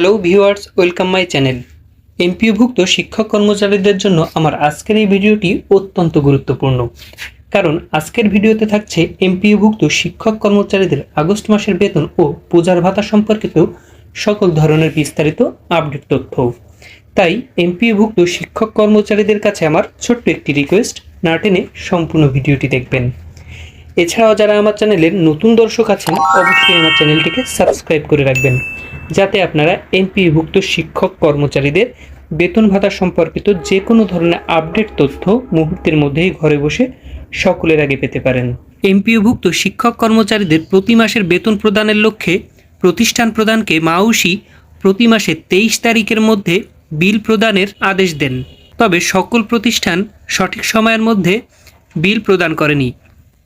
Hello viewers welcome my channel এমপিওভুক্ত শিক্ষক কর্মচারীদের জন্য আমার আজকের এই ভিডিওটি অত্যন্ত গুরুত্বপূর্ণ। কারণ আজকের ভিডিওতে থাকছে এমপিওভুক্ত শিক্ষক কর্মচারীদের আগস্ট মাসের বেতন ও পূজার ভাতা সম্পর্কিত সকল ধরনের বিস্তারিত আপডেট তথ্য। তাই এমপিওভুক্ত শিক্ষক কর্মচারীদের কাছে আমার ছোট্ট একটি রিকোয়েস্ট না টেনে সম্পূর্ণ ভিডিওটি দেখবেন। এছাড়াও যারা আমার চ্যানেলের নতুন দর্শক আছেন, অবশ্যই আমার চ্যানেলটিকে সাবস্ক্রাইব করে রাখবেন। যাতে আপনারা এমপিভুক্ত শিক্ষক কর্মচারীদের বেতন ভাতা সম্পর্কিত যে কোনো ধরনের আপডেট তথ্য মুহূর্তের মধ্যেই ঘরে বসে সকলের আগে পেতে পারেন। এমপিওভুক্ত শিক্ষক কর্মচারীদের প্রতি মাসের বেতন প্রদানের লক্ষ্যে প্রতিষ্ঠান প্রদানকে মাউসি প্রতি মাসে তেইশ তারিখের মধ্যে বিল প্রদানের আদেশ দেন। তবে সকল প্রতিষ্ঠান সঠিক সময়ের মধ্যে বিল প্রদান করেনি।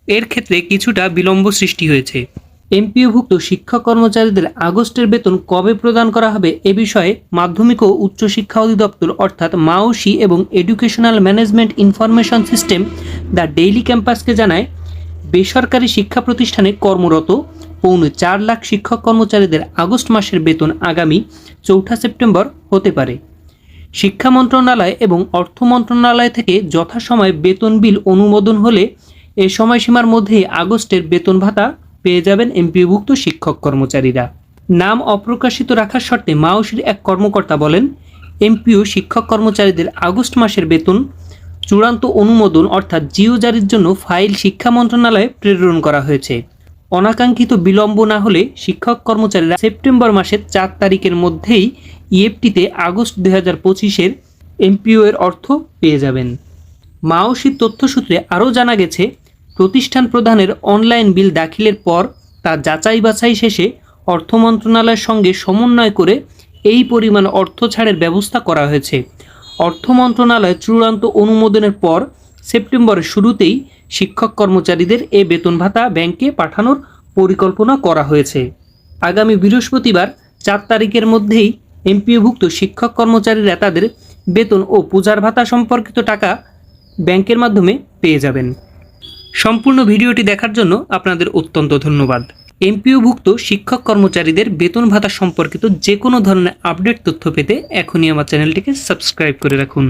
এর ক্ষেত্রে কিছুটা বিলম্ব সৃষ্টি হয়েছে। এমপিওভুক্ত শিক্ষক কর্মচারীদের আগস্টের বেতন কবে প্রদান করা হবে এ বিষয়ে মাধ্যমিক ও উচ্চশিক্ষা অধিদপ্তর অর্থাৎ মাওসি এবং educational management information system the daily ক্যাম্পাসকে জানায়, বেসরকারি শিক্ষা প্রতিষ্ঠানে কর্মরত পৌনে চার লাখ শিক্ষক কর্মচারীদের আগস্ট মাসের বেতন আগামী চৌঠা সেপ্টেম্বর হতে পারে। শিক্ষা মন্ত্রণালয় এবং অর্থ মন্ত্রণালয় থেকে যথাসময়ে বেতন বিল অনুমোদন হলে এই সময়সীমার মধ্যেই আগস্টের বেতন ভাতা পেয়ে যাবেন এমপিভুক্ত শিক্ষক কর্মচারীরা। নাম অপ্রকাশিত রাখার শর্তে মাওসির এক কর্মকর্তা বলেন, এমপিও শিক্ষক কর্মচারীদের আগস্ট মাসের বেতন চূড়ান্ত অনুমোদন অর্থাৎ জিও জারির জন্য ফাইল শিক্ষা মন্ত্রণালয়ে প্রেরণ করা হয়েছে। অনাকাঙ্ক্ষিত বিলম্ব না হলে শিক্ষক কর্মচারীরা সেপ্টেম্বর মাসের চার তারিখের মধ্যেই ইএফটিতে আগস্ট দুই হাজার পঁচিশের এমপিও এর অর্থ পেয়ে যাবেন। মাওসির তথ্যসূত্রে আরও জানা গেছে প্রতিষ্ঠান প্রধানের অনলাইন বিল দাখিলের পর তা যাচাই বাছাই শেষে অর্থ মন্ত্রণালয়ের সঙ্গে সমন্বয় করে এই পরিমাণ অর্থ ছাড়ের ব্যবস্থা করা হয়েছে। অর্থ মন্ত্রণালয় চূড়ান্ত অনুমোদনের পর সেপ্টেম্বরের শুরুতেই শিক্ষক কর্মচারীদের এ বেতন ভাতা ব্যাংকে পাঠানোর পরিকল্পনা করা হয়েছে। আগামী বৃহস্পতিবার চার তারিখের মধ্যেই এমপিওভুক্ত শিক্ষক কর্মচারীরা তাদের বেতন ও পূজার ভাতা সম্পর্কিত টাকা ব্যাংকের মাধ্যমে পেয়ে যাবেন। সম্পূর্ণ ভিডিওটি দেখার জন্য আপনাদের অত্যন্ত ধন্যবাদ। এমপিওভুক্ত শিক্ষক কর্মচারীদের বেতন ভাতা সম্পর্কিত যে কোনো ধরনের আপডেট তথ্য পেতে এখনই আমার চ্যানেলটিকে সাবস্ক্রাইব করে রাখুন।